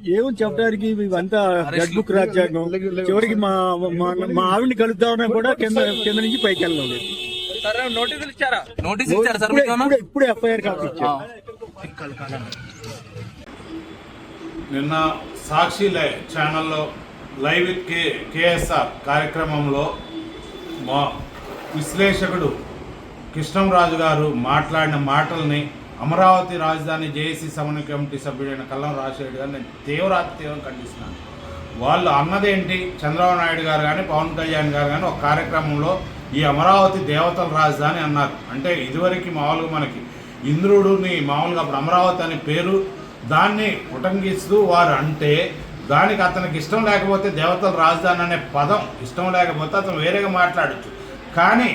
ఏమని చెప్పడానికి ఇవంతా రెడ్ బుక్ రాజ్యాంగం? చివరికి మా మా- మా ఆవిడని కలుద్దామన్నా కూడా కింద కింద నుంచి పైకి వెళ్ళడం లేదు. సరే నోటీసులు ఇచ్చారా? నోటీస్ ఇచ్చారా సార్ ఇప్పుడే మీకు ఏమన్నా? ఇప్పుడే- ఇప్పుడే ఎఫ్ఐఆర్ కాపీ ఇచ్చారు. నిన్న సాక్షి లైవ్ ఛానల్లో లైవ్ విత్ కే కేఎస్ఆర్ కార్యక్రమంలో మా విశ్లేషకుడు కృష్ణంరాజు గారు మాట్లాడిన మాటల్ని అమరావతి రాజధాని జేఏసీ సమన్వయ కమిటీ సభ్యుడైన కల్లం రాజశేఖర్ గారు నేను తీవ్రాతి తీవ్రం ఖండిస్తున్నాను. వాళ్ళు అన్నదేంటి? చంద్రబాబు నాయుడు గారు కానీ పవన్ కళ్యాణ్ గారు కానీ ఒక కార్యక్రమంలో ఈ అమరావతి దేవతల రాజధాని అన్నారు. అంటే ఇదివరకు మామూలుగా మనకి ఇంద్రుడిని మామూలుగా అప్పుడు అమరావతి అనే పేరు దాన్ని ఉటంకిస్తూ వారు అంటే దానికి అతనికి ఇష్టం లేకపోతే దేవతల రాజధాని అనే పదం ఇష్టం లేకపోతే అతను వేరేగా మాట్లాడచ్చు. కానీ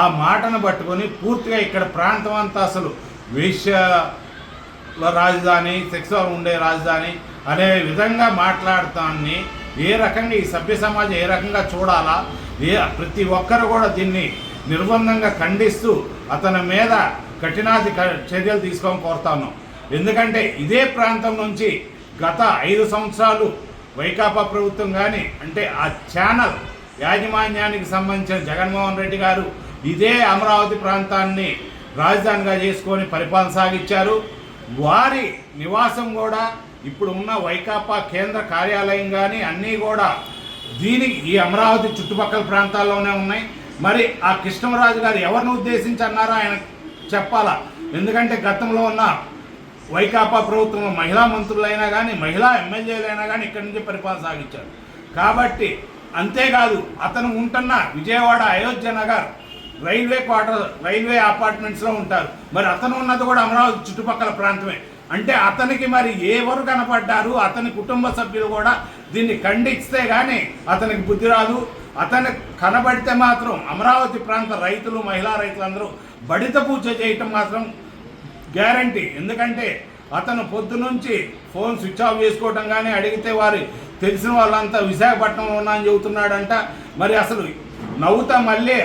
ఆ మాటను పట్టుకొని పూర్తిగా ఇక్కడ ప్రాంతం అంతా అసలు వేష్యల రాజధాని సెక్సువల్ ఉండే రాజధాని అనే విధంగా మాట్లాడతాన్ని ఏ రకంగా ఈ సభ్య సమాజం ఏ రకంగా చూడాలా? ఏ ప్రతి ఒక్కరు కూడా దీన్ని నిర్బంధంగా ఖండిస్తూ అతని మీద కఠినాది చర్యలు తీసుకోమని కోరుతాను ఎందుకంటే ఇదే ప్రాంతం నుంచి గత ఐదు సంవత్సరాలు వైకాపా ప్రభుత్వం కానీ అంటే ఆ ఛానల్ యాజమాన్యానికి సంబంధించిన జగన్మోహన్ రెడ్డి గారు ఇదే అమరావతి ప్రాంతాన్ని రాజధానిగా చేసుకొని పరిపాలన సాగించారు. వారి నివాసం కూడా ఇప్పుడు ఉన్న వైకాపా కేంద్ర కార్యాలయం కానీ అన్నీ కూడా దీనికి ఈ అమరావతి చుట్టుపక్కల ప్రాంతాల్లోనే ఉన్నాయి. మరి ఆ కృష్ణరాజు గారు ఎవరిని ఉద్దేశించి అన్నారో ఆయన చెప్పాలా? ఎందుకంటే గతంలో ఉన్న వైకాపా ప్రభుత్వం మహిళా మంత్రులైనా కానీ మహిళా ఎమ్మెల్యేలైనా కానీ ఇక్కడి నుంచి పరిపాలన సాగించారు. కాబట్టి అంతేకాదు అతను ఉంటున్న Vijayawada Ayodhya Nagar railway quarter railway అపార్ట్మెంట్స్లో ఉంటారు. మరి అతను ఉన్నది కూడా అమరావతి చుట్టుపక్కల ప్రాంతమే. అంటే అతనికి మరి ఎవరు కనపడ్డారు? అతని కుటుంబ సభ్యులు కూడా దీన్ని ఖండిస్తే కానీ అతనికి బుద్ధి రాదు. అతను కనబడితే మాత్రం అమరావతి ప్రాంత రైతులు మహిళా రైతులందరూ బడిత పూజ చేయటం మాత్రం గ్యారంటీ. ఎందుకంటే అతను పొద్దు నుంచి ఫోన్ స్విచ్ ఆఫ్ చేసుకోవటం కానీ అడిగితే వారి తెలిసిన వాళ్ళంతా విశాఖపట్నంలో ఉన్నా అని చెబుతున్నాడంట. మరి అసలు నవ్వుతా మళ్ళీ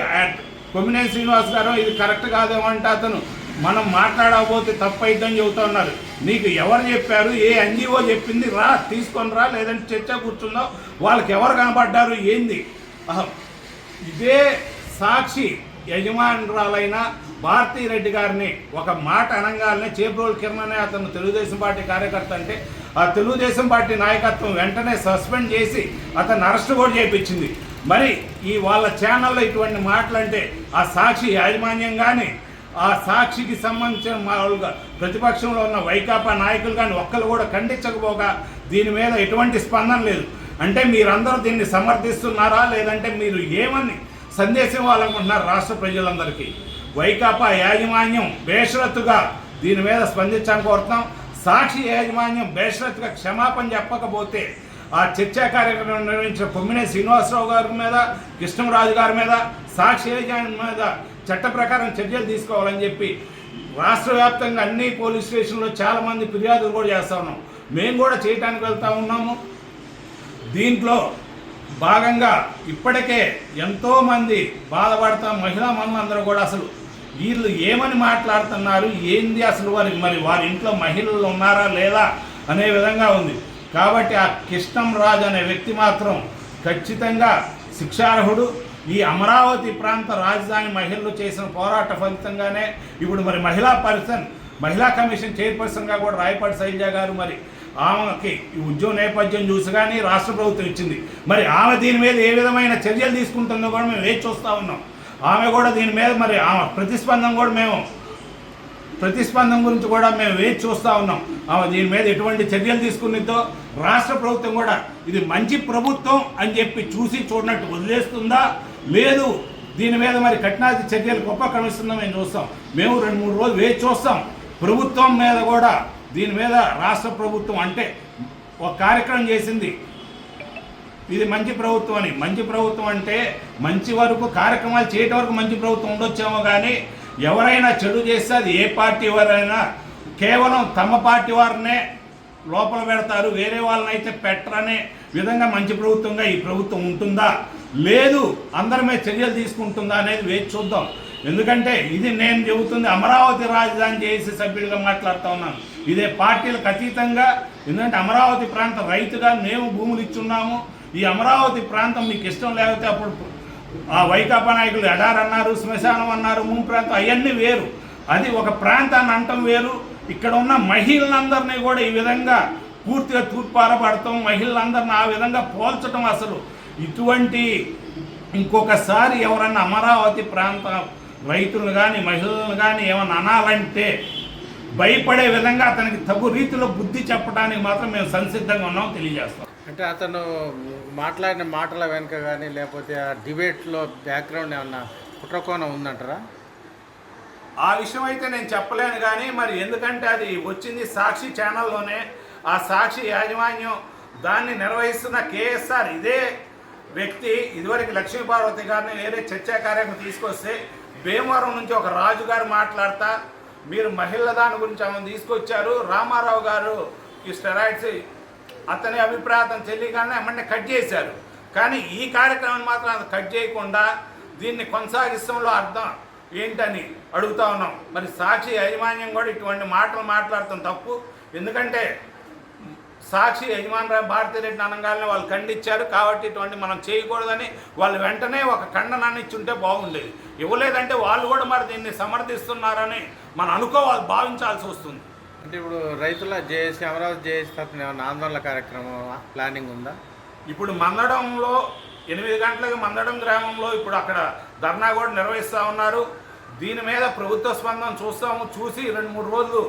కొమ్మినేని శ్రీనివాస్ గారు ఇది కరెక్ట్ కాదేమో అంటే అతను మనం మాట్లాడకపోతే తప్పైద్దని చెబుతా ఉన్నారు నీకు ఎవరు చెప్పారు? ఏ ఎన్జిఓ చెప్పింది? రా తీసుకొని రా లేదంటే చర్చ కూర్చుందో. వాళ్ళకి ఎవరు కనబడ్డారు? ఏంది? అహ, ఇదే సాక్షి యజమానురాలైన భారతీ రెడ్డి గారిని ఒక మాట అనగానే చేబ్రోల్ కిరణ్ అనే అతను తెలుగుదేశం పార్టీ కార్యకర్త అంటే ఆ తెలుగుదేశం పార్టీ నాయకత్వం వెంటనే సస్పెండ్ చేసి అతను అరెస్ట్ కూడా చేయించింది మరి ఈ వాళ్ళ ఛానల్లో ఇటువంటి మాటలంటే ఆ సాక్షి యాజమాన్యం కానీ ఆ సాక్షికి సంబంధించిన మామూలుగా ప్రతిపక్షంలో ఉన్న వైకాపా నాయకులు కానీ ఒక్కరు కూడా ఖండించకపోగా దీని మీద ఎటువంటి స్పందన లేదు. అంటే మీరందరూ దీన్ని సమర్థిస్తున్నారా? లేదంటే మీరు ఏమని సందేశం ఇవ్వాలనుకుంటున్నారు రాష్ట్ర ప్రజలందరికీ? వైకాపా యాజమాన్యం బేషరత్తుగా దీని మీద స్పందించాలని కోరుతాం సాక్షి యాజమాన్యం బేషరత్తుగా క్షమాపణ చెప్పకపోతే ఆ చర్చా కార్యక్రమం నిర్వహించిన కొమ్మినే శ్రీనివాసరావు గారి మీద కృష్ణరాజు గారి మీద సాక్షి యాజమాన్యం మీద చట్ట ప్రకారం చర్యలు తీసుకోవాలని చెప్పి రాష్ట్ర వ్యాప్తంగా అన్ని పోలీస్ స్టేషన్లో చాలామంది ఫిర్యాదులు కూడా చేస్తూ ఉన్నాం. మేము కూడా చేయటానికి వెళ్తూ ఉన్నాము. దీంట్లో భాగంగా ఇప్పటికే ఎంతోమంది బాధపడతా మహిళా మనులందరూ కూడా అసలు వీళ్ళు ఏమని మాట్లాడుతున్నారు ఏంది అసలు వారి మరి వారి ఇంట్లో మహిళలు ఉన్నారా లేదా అనే విధంగా ఉంది. కాబట్టి ఆ కృష్ణం రాజు అనే వ్యక్తి మాత్రం ఖచ్చితంగా శిక్షార్హుడు. ఈ అమరావతి ప్రాంత రాజధాని మహిళలు చేసిన పోరాట ఫలితంగానే ఇప్పుడు మరి మహిళా పర్సన్ మహిళా కమిషన్ చైర్పర్సన్గా కూడా రాయపాటి శైలజ గారు మరి ఆమెకి ఈ ఉద్యోగ నేపథ్యం చూసి కానీ రాష్ట్ర ప్రభుత్వం ఇచ్చింది. మరి ఆమె దీని మీద ఏ విధమైన చర్యలు తీసుకుంటుందో కూడా మేము వేచి చూస్తూ ఉన్నాం. ఆమె కూడా దీని మీద మరి ఆమె ప్రతిస్పందన కూడా మేము ప్రతిస్పందన గురించి కూడా మేము వేచి చూస్తూ ఉన్నాం. ఆమె దీని మీద ఎటువంటి చర్యలు తీసుకునిద్దో రాష్ట్ర ప్రభుత్వం కూడా ఇది మంచి ప్రభుత్వం అని చెప్పి చూసి చూడనట్టు వదిలేస్తుందా? లేదు. దీని మీద మరి కఠినాది చర్యలు గొప్ప కమిస్తుందా మేము చూస్తాం. మేము రెండు మూడు రోజులు వేచి చూస్తాం. ప్రభుత్వం మీద కూడా దీని మీద రాష్ట్ర ప్రభుత్వం అంటే ఒక కార్యక్రమం చేసింది. ఇది మంచి ప్రభుత్వం అని. మంచి ప్రభుత్వం అంటే మంచి వరకు కార్యక్రమాలు చేయటం వరకు మంచి ప్రభుత్వం ఉండొచ్చేమో కానీ ఎవరైనా చెడు చేస్తే అది ఏ పార్టీ వారైనా కేవలం తమ పార్టీ వారినే లోపల పెడతారు. వేరే వాళ్ళని అయితే పెట్టరనే విధంగా మంచి ప్రభుత్వంగా ఈ ప్రభుత్వం ఉంటుందా? లేదు. అందరి మీద చర్యలు తీసుకుంటుందా అనేది వేచి చూద్దాం. ఎందుకంటే ఇది నేను చెబుతుంది అమరావతి రాజధాని చేసి సభ్యుడిగా మాట్లాడుతూ ఉన్నాను. ఇదే పార్టీలకు అతీతంగా. ఎందుకంటే అమరావతి ప్రాంత రైతుగా మేము భూములు ఇచ్చున్నాము. ఈ అమరావతి ప్రాంతం మీకు ఇష్టం లేకపోతే అప్పుడు ఆ వైకాపా నాయకులు ఎడార్ అన్నారు శ్మశానం అన్నారు మూడు ప్రాంతం అవన్నీ వేరు. అది ఒక ప్రాంతాన్ని అంటం వేరు. ఇక్కడ ఉన్న మహిళలందరినీ కూడా ఈ విధంగా పూర్తిగా తూర్పారపడటం మహిళలందరిని ఆ విధంగా పోల్చడం అసలు ఇటువంటి ఇంకొకసారి ఎవరన్నా అమరావతి ప్రాంత రైతులు కానీ మహిళలను కానీ ఏమన్నా అనాలంటే భయపడే విధంగా అతనికి తగు రీతిలో బుద్ధి చెప్పడానికి మాత్రం మేము సంసిద్ధంగా ఉన్నాం తెలియజేస్తాం. అంటే అతను మాట్లాడిన మాటల వెనుక కానీ లేకపోతే ఆ డిబేట్లో బ్యాక్గ్రౌండ్ ఏమన్నా కుట్రకోణం ఉందంటారా? ఆ విషయం అయితే నేను చెప్పలేను కానీ మరి ఎందుకంటే అది వచ్చింది సాక్షి ఛానల్లోనే. ఆ సాక్షి యాజమాన్యం దాన్ని నిర్వహిస్తున్న కేఎస్ఆర్ ఇదే వ్యక్తి. ఇదివరకు లక్ష్మీపార్వతి గారిని వేరే చర్చా కార్యక్రమం తీసుకొస్తే భీమవరం నుంచి ఒక రాజు గారు మాట్లాడతా. మీరు మహిళ దాని గురించి ఆమె తీసుకొచ్చారు. రామారావు గారు ఈ స్టెరాయిడ్స్ అతని అభిప్రాయం తెలియగానే ఏమంటే కట్ చేశారు. కానీ ఈ కార్యక్రమాన్ని మాత్రం అది కట్ చేయకుండా దీన్ని కొనసాగిస్తంలో అర్థం ఏంటని అడుగుతా ఉన్నాం. మరి సాక్షి యాజమాన్యం కూడా ఇటువంటి మాటలు మాట్లాడటం తప్పు. ఎందుకంటే సాక్షి యజమాని భారతిరెడ్డి అనగానే వాళ్ళు ఖండించారు కాబట్టి ఇటువంటి మనం చేయకూడదని వాళ్ళు వెంటనే ఒక ఖండనాన్ని ఇచ్చుంటే బాగుండేది. ఇవ్వలేదంటే వాళ్ళు కూడా మరి దీన్ని సమర్థిస్తున్నారని మనం అనుకోవాలి భావించాల్సి వస్తుంది. అంటే ఇప్పుడు రైతుల జేఏసీ అమరావతి జేఏసీ తరఫున ఏమైనా ఆందోళన కార్యక్రమం ప్లానింగ్ ఉందా? ఇప్పుడు మందడంలో ఎనిమిది గంటలకు మందడం గ్రామంలో ఇప్పుడు అక్కడ ధర్నా కూడా నిర్వహిస్తూ ఉన్నారు. దీని మీద ప్రభుత్వ స్పందన చూస్తాము చూసి రెండు మూడు రోజులు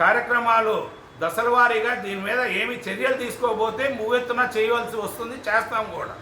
కార్యక్రమాలు దశల వారీగా దీని మీద ఏమి చర్యలు తీసుకోకపోతే మూవెత్తున చేయవలసి వస్తుంది చేస్తాము కూడా.